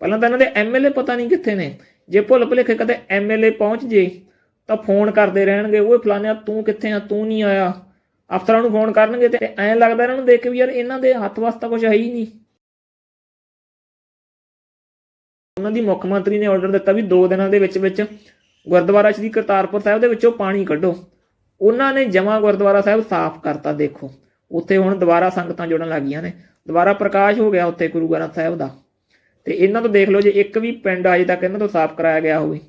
ਪਹਿਲਾਂ ਤਾਂ ਇਹਨਾਂ ਦੇ ਐਮਐਲਏ ਪਤਾ ਨਹੀਂ ਕਿੱਥੇ ਨੇ। ਜੇ ਭੁੱਲ ਭੁਲੇਖੇ ਕਦੇ ਐਮਐਲਏ ਪਹੁੰਚ ਜੇ, ਤਾਂ ਫੋਨ ਕਰਦੇ ਰਹਿਣਗੇ, ਓਏ ਫਲਾਨਿਆ ਤੂੰ ਕਿੱਥੇ ਆ? ਤੂੰ ਨਹੀਂ ਆਇਆ। ਅਫਸਰਾਂ ਨੂੰ ਫੋਨ ਕਰਨਗੇ ਤੇ ਐਂ ਲੱਗਦਾ ਇਹਨਾਂ ਨੂੰ ਦੇਖ ਕੇ ਵੀ ਯਾਰ ਇਹਨਾਂ ਦੇ ਹੱਥ ਵਾਸਤਾ ਕੁਝ ਹੈ ਹੀ ਨਹੀਂ। ਉਹਨਾਂ ਦੀ ਮੁੱਖ ਮੰਤਰੀ ਨੇ ਆਰਡਰ ਦਿੱਤਾ ਵੀ 2 ਦਿਨਾਂ ਦੇ ਵਿੱਚ ਵਿੱਚ ਗੁਰਦੁਆਰਾ ਸ੍ਰੀ ਕਰਤਾਰਪੁਰ ਸਾਹਿਬ ਦੇ ਵਿੱਚੋਂ ਪਾਣੀ ਕੱਢੋ। ਉਹਨਾਂ ਨੇ ਜਮਾ ਗੁਰਦੁਆਰਾ ਸਾਹਿਬ ਸਾਫ਼ ਕਰਤਾ, ਦੇਖੋ। ਉੱਥੇ ਹੁਣ ਦੁਬਾਰਾ ਸੰਗਤਾਂ ਜੁੜਨ ਲੱਗੀਆਂ ਨੇ। ਦੁਬਾਰਾ ਪ੍ਰਕਾਸ਼ ਹੋ ਗਿਆ ਉੱਥੇ ਗੁਰੂ ਗ੍ਰੰਥ ਸਾਹਿਬ ਦਾ। ਤੇ ਇਹਨਾਂ ਤੋਂ ਦੇਖ ਲਓ ਜੇ ਇੱਕ ਵੀ ਪਿੰਡ ਅਜੇ ਤੱਕ ਇਹਨਾਂ ਤੋਂ ਸਾਫ਼ ਕਰਾਇਆ ਗਿਆ ਹੋਵੇ।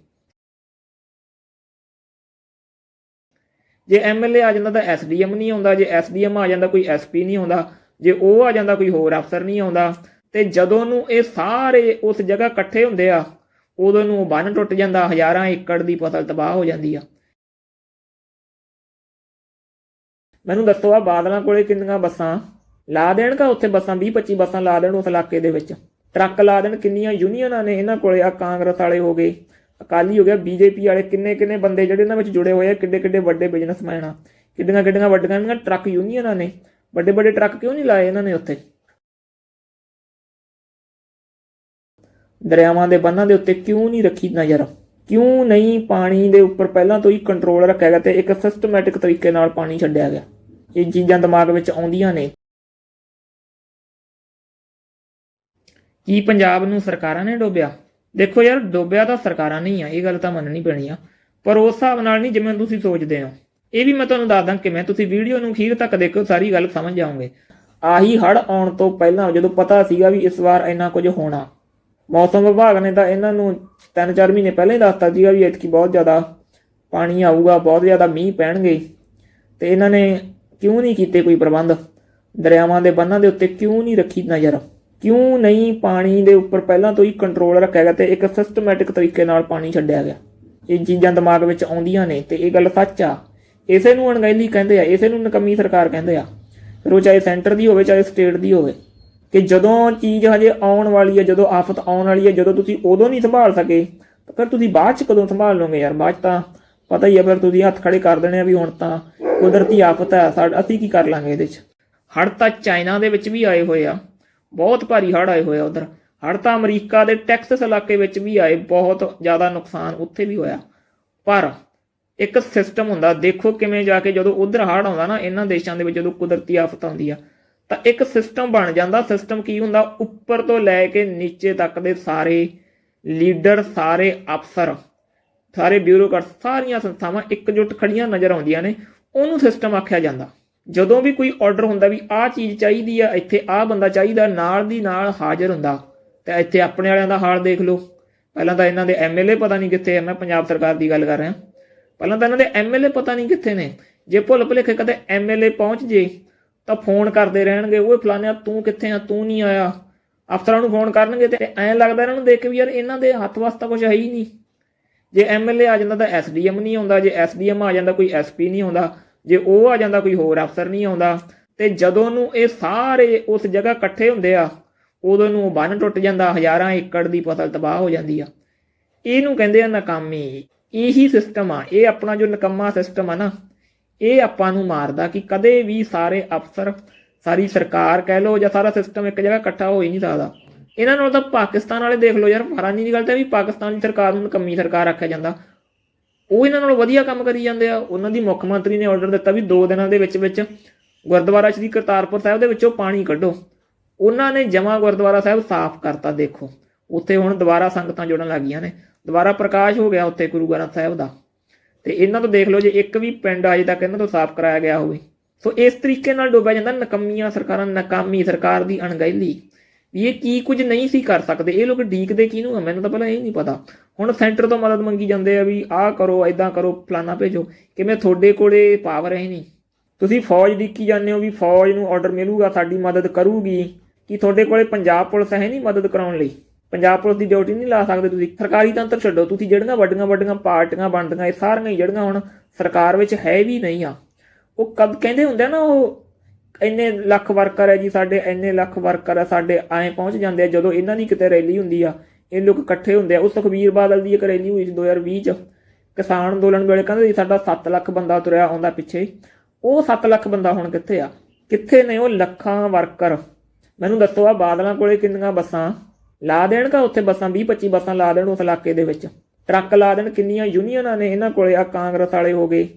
ਜੇ ਐਮਐਲਏ ਆ ਜਾਂਦਾ ਤਾਂ ਐਸਡੀਐਮ ਨਹੀਂ ਆਉਂਦਾ, ਜੇ ਐਸਡੀਐਮ ਆ ਜਾਂਦਾ ਕੋਈ ਐਸਪੀ ਨਹੀਂ ਆਉਂਦਾ, ਜੇ ਉਹ ਆ ਜਾਂਦਾ ਕੋਈ ਹੋਰ ਅਫਸਰ ਨਹੀਂ ਆਉਂਦਾ, ਤੇ ਜਦੋਂ ਨੂੰ ਇਹ ਸਾਰੇ ਉਸ ਜਗ੍ਹਾ ਇਕੱਠੇ ਹੁੰਦੇ ਆ, ਉਦੋਂ ਨੂੰ ਬੰਨ ਟੁੱਟ ਜਾਂਦਾ, ਹਜ਼ਾਰਾਂ ਏਕੜ ਦੀ ਫਸਲ ਤਬਾਹ ਹੋ ਜਾਂਦੀ ਆ। ਮੈਨੂੰ ਦੱਸੋ ਆ ਬਾਦਲਾਂ ਕੋਲੇ ਕਿੰਨੀਆਂ ਬੱਸਾਂ? ਲਾ ਦੇਣ ਕਾ ਉੱਥੇ ਬੱਸਾਂ 20 25 ਬੱਸਾਂ ਲਾ ਦੇਣ ਉਸ ਇਲਾਕੇ ਦੇ ਵਿੱਚ। ਟਰੱਕ ਲਾ ਦੇਣ, ਕਿੰਨੀਆਂ ਯੂਨੀਅਨਾਂ ਨੇ ਇਹਨਾਂ ਕੋਲੇ ਆ ਕਾਂਗਰਸ ਵਾਲੇ ਹੋ ਗਏ। ਅਕਾਲੀ ਹੋ ਗਿਆ, ਬੀਜੇਪੀ ਵਾਲੇ, ਕਿੰਨੇ ਕਿੰਨੇ ਬੰਦੇ ਜਿਹੜੇ ਇਹਨਾਂ ਵਿੱਚ ਜੁੜੇ ਹੋਏ ਆ, ਕਿੱਡੇ ਕਿੱਡੇ ਵੱਡੇ ਬਿਜ਼ਨਸਮੈਨ ਆ। ਕਿੱਡੀਆਂ ਕਿੱਡੀਆਂ ਵੱਡੀਆਂ ਇਹਨਾਂ ਟਰੱਕ ਯੂਨੀਅਨਾਂ ਨੇ। ਵੱਡੇ ਵੱਡੇ ਟਰੱਕ ਕਿਉਂ ਨਹੀਂ ਲਾਏ ਇਹਨਾਂ ਨੇ ਉੱਥੇ? ਦਰਿਆਵਾਂ ਦੇ ਬੰਨਾਂ ਦੇ ਉੱਤੇ ਕਿਉਂ ਨਹੀਂ ਰੱਖੀ ਨਜ਼ਰ? ਕਿਉਂ ਨਹੀਂ ਪਾਣੀ ਦੇ ਉੱਪਰ ਪਹਿਲਾਂ ਤੋਂ ਹੀ ਕੰਟਰੋਲ ਰੱਖਿਆ ਗਿਆ ਤੇ ਇੱਕ ਸਿਸਟਮੈਟਿਕ ਤਰੀਕੇ ਨਾਲ ਪਾਣੀ ਛੱਡਿਆ ਗਿਆ? ਇਹ ਚੀਜ਼ਾਂ ਦਿਮਾਗ ਵਿੱਚ ਆਉਂਦੀਆਂ ਨੇ। ਕੀ ਪੰਜਾਬ ਨੂੰ ਸਰਕਾਰਾਂ ਨੇ ਡੋਬਿਆ? ਦੇਖੋ ਯਾਰ, ਡੋਬਿਆ ਤਾਂ ਸਰਕਾਰਾਂ ਨਹੀਂ ਆ, ਇਹ ਗੱਲ ਤਾਂ ਮੰਨਣੀ ਪੈਣੀ ਆ। ਪਰ ਉਸ ਹਿਸਾਬ ਨਾਲ ਨਹੀਂ ਜਿਵੇਂ ਤੁਸੀਂ ਸੋਚਦੇ ਹੋ। ਇਹ ਵੀ ਮੈਂ ਤੁਹਾਨੂੰ ਦੱਸਦਾ ਕਿਵੇਂ, ਤੁਸੀਂ ਵੀਡੀਓ ਨੂੰ ਅਖੀਰ ਤੱਕ ਦੇਖੋ, ਸਾਰੀ ਗੱਲ ਸਮਝ ਜਾਓਗੇ। ਆਹੀ ਹੜ ਆਉਣ ਤੋਂ ਪਹਿਲਾਂ ਜਦੋਂ ਪਤਾ ਸੀਗਾ ਵੀ ਇਸ ਵਾਰ ਇੰਨਾ ਕੁਝ ਹੋਣਾ, ਮੌਸਮ ਵਿਭਾਗ ਨੇ ਤਾਂ ਇਹਨਾਂ ਨੂੰ 3-4 ਮਹੀਨੇ ਪਹਿਲਾਂ ਹੀ ਦੱਸਤਾ ਸੀਗਾ ਵੀ ਇਤਕੀ ਬਹੁਤ ਜ਼ਿਆਦਾ ਪਾਣੀ ਆਊਗਾ, ਬਹੁਤ ਜ਼ਿਆਦਾ ਮੀਂਹ ਪੈਣਗੇ। ਤੇ ਇਹਨਾਂ ਨੇ ਕਿਉਂ ਨਹੀਂ ਕੀਤੇ ਕੋਈ ਪ੍ਰਬੰਧ? ਦਰਿਆਵਾਂ ਦੇ ਬੰਨਾਂ ਦੇ ਉੱਤੇ ਕਿਉਂ ਨਹੀਂ ਰੱਖੀ ਨਜ਼ਰ? ਕਿਉਂ ਨਹੀਂ ਪਾਣੀ ਦੇ ਉੱਪਰ ਪਹਿਲਾਂ ਤੋਂ ਹੀ ਕੰਟਰੋਲ ਰੱਖਿਆ ਗਿਆ ਤੇ ਇੱਕ ਸਿਸਟਮੈਟਿਕ ਤਰੀਕੇ ਨਾਲ ਪਾਣੀ ਛੱਡਿਆ ਗਿਆ? ਇਹ ਚੀਜ਼ਾਂ ਦਿਮਾਗ ਵਿੱਚ ਆਉਂਦੀਆਂ ਨੇ ਤੇ ਇਹ ਗੱਲ ਸੱਚ ਆ। ਇਸੇ ਨੂੰ ਅਣਗਹਿਲੀ ਕਹਿੰਦੇ ਆ, ਇਸੇ ਨੂੰ ਨਕਮੀ ਸਰਕਾਰ ਕਹਿੰਦੇ ਆ। ਫਿਰ ਉਹ ਚਾਹੇ ਸੈਂਟਰ ਦੀ ਹੋਵੇ, ਚਾਹੇ ਸਟੇਟ ਦੀ ਹੋਵੇ, ਕਿ ਜਦੋਂ ਚੀਜ਼ ਹਜੇ ਆਉਣ ਵਾਲੀ ਹੈ ਜਦੋਂ ਆਫਤ ਆਉਣ ਵਾਲੀ ਹੈ ਜਦੋਂ ਤੁਸੀਂ ਉਦੋਂ ਨਹੀਂ ਸੰਭਾਲ ਸਕੇ, ਤਾਂ ਫਿਰ ਤੁਸੀਂ ਬਾਅਦ ਚ ਕਦੋਂ ਸੰਭਾਲ ਲਓਗੇ ਯਾਰ? ਬਾਅਦ 'ਚ ਤਾਂ ਪਤਾ ਹੀ ਹੈ ਫਿਰ ਤੁਸੀਂ ਹੱਥ ਖੜੇ ਕਰ ਦੇਣੇ ਆ ਵੀ ਹੁਣ ਤਾਂ ਕੁਦਰਤੀ ਆਫਤ ਹੈ ਸਾਡ ਅਸੀਂ ਕੀ ਕਰ ਲਾਂਗੇ ਇਹਦੇ 'ਚ? ਹੜ ਤਾਂ ਚਾਈਨਾ ਦੇ ਵਿੱਚ ਵੀ ਆਏ ਹੋਏ ਆ। ਬਹੁਤ ਭਾਰੀ ਹੜ੍ਹ ਆਏ ਹੋਏ ਆ ਉਧਰ। ਹੜ੍ਹ ਤਾਂ ਅਮਰੀਕਾ ਦੇ ਟੈਕਸਸ ਇਲਾਕੇ ਵਿੱਚ ਵੀ ਆਏ, ਬਹੁਤ ਜ਼ਿਆਦਾ ਨੁਕਸਾਨ ਉੱਥੇ ਵੀ ਹੋਇਆ। ਪਰ ਇੱਕ ਸਿਸਟਮ ਹੁੰਦਾ, ਦੇਖੋ ਕਿਵੇਂ ਜਾ ਕੇ ਜਦੋਂ ਉਧਰ ਹੜ੍ਹ ਆਉਂਦਾ ਨਾ, ਇਹਨਾਂ ਦੇਸ਼ਾਂ ਦੇ ਵਿੱਚ ਜਦੋਂ ਕੁਦਰਤੀ ਆਫਤ ਆਉਂਦੀ ਆ, ਤਾਂ ਇੱਕ ਸਿਸਟਮ ਬਣ ਜਾਂਦਾ। ਸਿਸਟਮ ਕੀ ਹੁੰਦਾ? ਉੱਪਰ ਤੋਂ ਲੈ ਕੇ ਨੀਚੇ ਤੱਕ ਦੇ ਸਾਰੇ ਲੀਡਰ ਸਾਰੇ ਅਫਸਰ, ਸਾਰੇ ਬਿਊਰੋਕਰਟ ਸਾਰੀਆਂ ਸੰਸਥਾਵਾਂ ਇਕਜੁੱਟ ਖੜੀਆਂ ਨਜ਼ਰ ਆਉਂਦੀਆਂ ਨੇ। ਉਹਨੂੰ ਸਿਸਟਮ ਆਖਿਆ ਜਾਂਦਾ। ਜਦੋਂ ਵੀ ਕੋਈ ਆਰਡਰ ਹੁੰਦਾ ਵੀ ਆਹ ਚੀਜ਼ ਚਾਹੀਦੀ ਆ, ਇੱਥੇ ਆਹ ਬੰਦਾ ਚਾਹੀਦਾ, ਨਾਲ ਦੀ ਨਾਲ ਹਾਜ਼ਰ ਹੁੰਦਾ। ਤੇ ਇੱਥੇ ਆਪਣੇ ਵਾਲਿਆਂ ਦਾ ਹਾਲ ਦੇਖ ਲਓ। ਪਹਿਲਾਂ ਤਾਂ ਇਹਨਾਂ ਦੇ ਐਮਐਲਏ ਪਤਾ ਨਹੀਂ ਕਿੱਥੇ ਆ, ਮੈਂ ਪੰਜਾਬ ਸਰਕਾਰ ਦੀ ਗੱਲ ਕਰ ਰਿਹਾ। ਪਹਿਲਾਂ ਤਾਂ ਇਹਨਾਂ ਦੇ ਐਮਐਲਏ ਪਤਾ ਨਹੀਂ ਕਿੱਥੇ ਨੇ। ਜੇ ਭੁੱਲ ਭੁਲੇਖੇ ਕਦੇ ਐਮਐਲਏ ਪਹੁੰਚ ਜੇ, ਤਾਂ ਫੋਨ ਕਰਦੇ ਰਹਿਣਗੇ, ਓਏ ਫਲਾਨਿਆ ਤੂੰ ਕਿੱਥੇ ਆ? ਤੂੰ ਨਹੀਂ ਆਇਆ। ਅਫਸਰਾਂ ਨੂੰ ਫੋਨ ਕਰਨਗੇ ਤੇ ਐਂ ਲੱਗਦਾ ਇਹਨਾਂ ਨੂੰ ਦੇਖ ਕੇ ਵੀ ਯਾਰ, ਇਹਨਾਂ ਦੇ ਹੱਥ ਵਾਸਤਾ ਕੁਝ ਹੈ ਹੀ ਨਹੀਂ। ਜੇ ਐਮਐਲਏ ਆ ਜਾਂਦਾ ਤਾਂ ਐਸਡੀਐਮ ਨਹੀਂ ਆਉਂਦਾ, ਜੇ ਐਸਡੀਐਮ ਆ ਜਾਂਦਾ, ਕੋਈ ਐਸਪੀ ਨਹੀਂ ਆਉਂਦਾ। ਜੇ ਉਹ ਆ ਜਾਂਦਾ, ਕੋਈ ਹੋਰ ਅਫਸਰ ਨਹੀਂ ਆਉਂਦਾ, ਤੇ ਜਦੋਂ ਨੂੰ ਇਹ ਸਾਰੇ ਉਸ ਜਗ੍ਹਾ ਇਕੱਠੇ ਹੁੰਦੇ ਆ, ਉਦੋਂ ਨੂੰ ਬੰਨ ਟੁੱਟ ਜਾਂਦਾ, ਹਜ਼ਾਰਾਂ ਏਕੜ ਦੀ ਫਸਲ ਤਬਾਹ ਹੋ ਜਾਂਦੀ ਆ। ਇਹਨੂੰ ਕਹਿੰਦੇ ਆ ਨਾਕਾਮੀ। ਇਹੀ ਸਿਸਟਮ ਆ। ਇਹ ਆਪਣਾ ਜੋ ਨਕੰਮਾ ਸਿਸਟਮ ਆ ਨਾ, ਇਹ ਆਪਾਂ ਨੂੰ ਮਾਰਦਾ ਕਿ ਕਦੇ ਵੀ ਸਾਰੇ ਅਫਸਰ, ਸਾਰੀ ਸਰਕਾਰ ਕਹਿ ਲਓ ਜਾਂ ਸਾਰਾ ਸਿਸਟਮ ਇੱਕ ਜਗ੍ਹਾ ਇਕੱਠਾ ਹੋ ਹੀ ਨਹੀਂ ਸਕਦਾ। ਇਹਨਾਂ ਨਾਲ ਤਾਂ ਪਾਕਿਸਤਾਨ ਵਾਲੇ ਦੇਖ ਲਓ ਯਾਰ ਫਰਾਨੀ ਦੀ ਗੱਲ ਤਾਂ ਵੀ ਪਾਕਿਸਤਾਨ ਦੀ ਸਰਕਾਰ ਨੂੰ ਨਕੰਮੀ ਸਰਕਾਰ ਆਖਿਆ ਜਾਂਦਾ। ਉਹ ਇਹਨਾਂ ਨਾਲੋਂ ਵਧੀਆ ਕੰਮ ਕਰੀ ਜਾਂਦੇ ਆ। ਉਹਨਾਂ ਦੀ ਮੁੱਖ ਮੰਤਰੀ ਨੇ ਆਰਡਰ ਦਿੱਤਾ ਵੀ 2 ਦਿਨਾਂ ਦੇ ਵਿੱਚ ਵਿੱਚ ਗੁਰਦੁਆਰਾ ਸ੍ਰੀ ਕਰਤਾਰਪੁਰ ਸਾਹਿਬ ਦੇ ਵਿੱਚੋਂ ਪਾਣੀ ਕੱਢੋ। ਉਹਨਾਂ ਨੇ ਜਮਾ ਗੁਰਦੁਆਰਾ ਸਾਹਿਬ ਸਾਫ਼ ਕਰਤਾ ਦੇਖੋ। ਉੱਥੇ ਹੁਣ ਦੁਬਾਰਾ ਸੰਗਤਾਂ ਜੁੜਨ ਲੱਗੀਆਂ ਨੇ। ਦੁਬਾਰਾ ਪ੍ਰਕਾਸ਼ ਹੋ ਗਿਆ ਉੱਥੇ ਗੁਰੂ ਗ੍ਰੰਥ ਸਾਹਿਬ ਦਾ। ਤੇ ਇਹਨਾਂ ਤੋਂ ਦੇਖ ਲਓ ਜੇ ਇੱਕ ਵੀ ਪਿੰਡ ਅਜੇ ਤੱਕ ਇਹਨਾਂ ਤੋਂ ਸਾਫ਼ ਕਰਾਇਆ ਗਿਆ ਹੋਵੇ। ਸੋ ਇਸ ਤਰੀਕੇ ਨਾਲ ਡੋਬਿਆ ਜਾਂਦਾ ਨਕਮੀਆਂ ਸਰਕਾਰਾਂ, ਨਾਕਾਮੀ ਸਰਕਾਰ ਦੀ ਅਣਗਹਿਲੀ। ਇਹ ਕੀ ਕੁਝ ਨਹੀਂ ਸੀ ਕਰ ਸਕਦੇ, ਇਹ ਲੋਕ ਡੀਕਦੇ ਕਿਹਨੂੰ ਆ? ਮੈਨੂੰ ਤਾਂ ਪਹਿਲਾਂ ਇਹ ਨਹੀਂ ਪਤਾ। ਹੁਣ ਸੈਂਟਰ ਤੋਂ ਮਦਦ ਮੰਗੀ ਜਾਂਦੇ ਆ ਵੀ ਆਹ ਕਰੋ ਐਦਾਂ ਕਰੋ, ਫਲਾਨਾ ਭੇਜੋ ਕਿਵੇਂ ਤੁਹਾਡੇ ਕੋਲੇ ਪਾਵਰ ਹੈ ਨਹੀਂ। ਤੁਸੀਂ ਫੌਜ ਡਿੱਕੀ ਜਾਂਦੇ ਹੋ ਵੀ ਫੌਜ ਨੂੰ ਆਰਡਰ ਮਿਲੂਗਾ, ਸਾਡੀ ਮਦਦ ਕਰੂਗੀ। ਕਿ ਤੁਹਾਡੇ ਕੋਲੇ ਪੰਜਾਬ ਪੁਲਿਸ ਹੈ ਨਹੀਂ ਮਦਦ ਕਰਾਉਣ ਲਈ? ਪੰਜਾਬ ਪੁਲਿਸ ਦੀ ਡਿਊਟੀ ਨਹੀਂ ਲਾ ਸਕਦੇ ਤੁਸੀਂ। ਸਰਕਾਰੀ ਤੰਤਰ ਛੱਡੋ, ਤੁਸੀਂ ਜਿਹੜੀਆਂ ਵੱਡੀਆਂ ਵੱਡੀਆਂ ਪਾਰਟੀਆਂ ਬਣਦੀਆਂ, ਇਹ ਸਾਰੀਆਂ ਜਿਹੜੀਆਂ ਹੁਣ ਸਰਕਾਰ ਵਿੱਚ ਹੈ ਵੀ ਨਹੀਂ ਆ। ਉਹ ਕਦ ਕਹਿੰਦੇ ਹੁੰਦੇ ਨਾ ਉਹ ਇੰਨੇ ਲੱਖ ਵਰਕਰ ਹੈ ਜੀ, ਸਾਡੇ ਇੰਨੇ ਲੱਖ ਵਰਕਰ ਹੈ ਸਾਡੇ ਐਂ ਪਹੁੰਚ ਜਾਂਦੇ ਆ, ਜਦੋਂ ਇਹਨਾਂ ਦੀ ਕਿਤੇ ਰੈਲੀ ਹੁੰਦੀ ਆ, ਇਹ ਲੋਕ ਇਕੱਠੇ ਹੁੰਦੇ ਆ। ਉਸ ਸੁਖਬੀਰ ਬਾਦਲ ਦੀ ਇੱਕ ਰੈਲੀ ਹੋਈ ਸੀ 2020 ਚ। ਕਿਸਾਨ ਅੰਦੋਲਨ ਵੇਲੇ ਕਹਿੰਦੇ ਸੀ, ਸਾਡਾ 7 ਲੱਖ ਬੰਦਾ ਤੁਰਿਆ ਆਉਂਦਾ ਪਿੱਛੇ ਉਹ 7 ਲੱਖ ਬੰਦਾ ਹੁਣ ਕਿੱਥੇ ਆ? ਕਿੱਥੇ ਨੇ ਉਹ ਲੱਖਾਂ ਵਰਕਰ? ਮੈਨੂੰ ਦੱਸੋ ਆ ਬਾਦਲਾਂ ਕੋਲੇ ਕਿੰਨੀਆਂ ਬੱਸਾਂ? ਲਾ ਦੇਣਗਾ ਉੱਥੇ ਬੱਸਾਂ 20 25 ਬੱਸਾਂ ਲਾ ਦੇਣ ਉਸ ਇਲਾਕੇ ਦੇ ਵਿੱਚ। ਟਰੱਕ ਲਾ ਦੇਣ, ਕਿੰਨੀਆਂ ਯੂਨੀਅਨਾਂ ਨੇ ਇਹਨਾਂ ਕੋਲੇ? ਆ ਕਾਂਗਰਸ ਵਾਲੇ ਹੋ ਗਏ।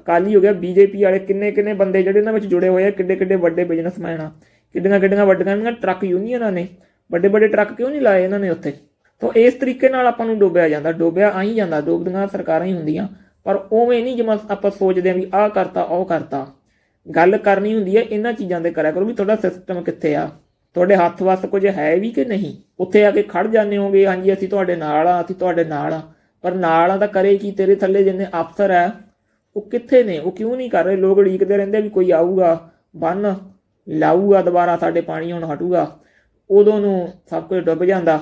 ਅਕਾਲੀ ਹੋ ਗਿਆ, ਬੀਜੇਪੀ ਵਾਲੇ, ਕਿੰਨੇ ਕਿੰਨੇ ਬੰਦੇ ਜਿਹੜੇ ਇਹਨਾਂ ਵਿੱਚ ਜੁੜੇ ਹੋਏ ਆ, ਕਿੱਡੇ ਕਿੱਡੇ ਵੱਡੇ ਬਿਜ਼ਨਸਮੈਨ ਆ। ਕਿੱਡੀਆਂ ਕਿੱਡੀਆਂ ਵੱਡੀਆਂ ਟਰੱਕ ਯੂਨੀਅਨਾਂ ਨੇ। ਵੱਡੇ ਵੱਡੇ ਟਰੱਕ ਕਿਉਂ ਨਹੀਂ ਲਾਏ ਇਹਨਾਂ ਨੇ ਉੱਥੇ? ਤੋਂ ਇਸ ਤਰੀਕੇ ਨਾਲ ਆਪਾਂ ਨੂੰ ਡੋਬਿਆ ਜਾਂਦਾ, ਡੋਬਿਆ ਆਈ ਜਾਂਦਾ, ਡੋਬਦੀਆਂ ਸਰਕਾਰਾਂ ਹੀ ਹੁੰਦੀਆਂ। ਪਰ ਉਵੇਂ ਨਹੀਂ ਜਿਵੇਂ ਆਪਾਂ ਸੋਚਦੇ ਆ ਵੀ ਆਹ ਕਰਤਾ, ਉਹ ਕਰਤਾ। ਗੱਲ ਕਰਨੀ ਹੁੰਦੀ ਹੈ ਇਹਨਾਂ ਚੀਜ਼ਾਂ ਤੇ ਕਰਿਆ ਕਰੋ ਵੀ ਤੁਹਾਡਾ ਸਿਸਟਮ ਕਿੱਥੇ ਆ? ਤੁਹਾਡੇ ਹੱਥ ਵੱਸ ਕੁਝ ਹੈ ਵੀ ਕਿ ਨਹੀਂ? ਉੱਥੇ ਆ ਕੇ ਖੜ ਜਾਂਦੇ ਹੋਗੇ ਹਾਂਜੀ, ਅਸੀਂ ਤੁਹਾਡੇ ਨਾਲ ਆ, ਅਸੀਂ ਤੁਹਾਡੇ ਨਾਲ ਆ। ਪਰ ਨਾਲ ਆ ਤਾਂ ਕਰੇ ਕੀ? ਤੇਰੇ ਥੱਲੇ ਜਿੰਨੇ ਅਫਸਰ ਆ ਉਹ ਕਿੱਥੇ ਨੇ? ਉਹ ਕਿਉਂ ਨਹੀਂ ਕਰ ਰਹੇ? ਲੋਕ ਉਡੀਕਦੇ ਰਹਿੰਦੇ ਵੀ ਕੋਈ ਆਊਗਾ, ਬੰਨ ਲਾਊਗਾ ਦੁਬਾਰਾ, ਸਾਡੇ ਪਾਣੀ ਹੁਣ ਹਟੂਗਾ। ਉਦੋਂ ਨੂੰ ਸਭ ਕੁਝ ਡੁੱਬ ਜਾਂਦਾ।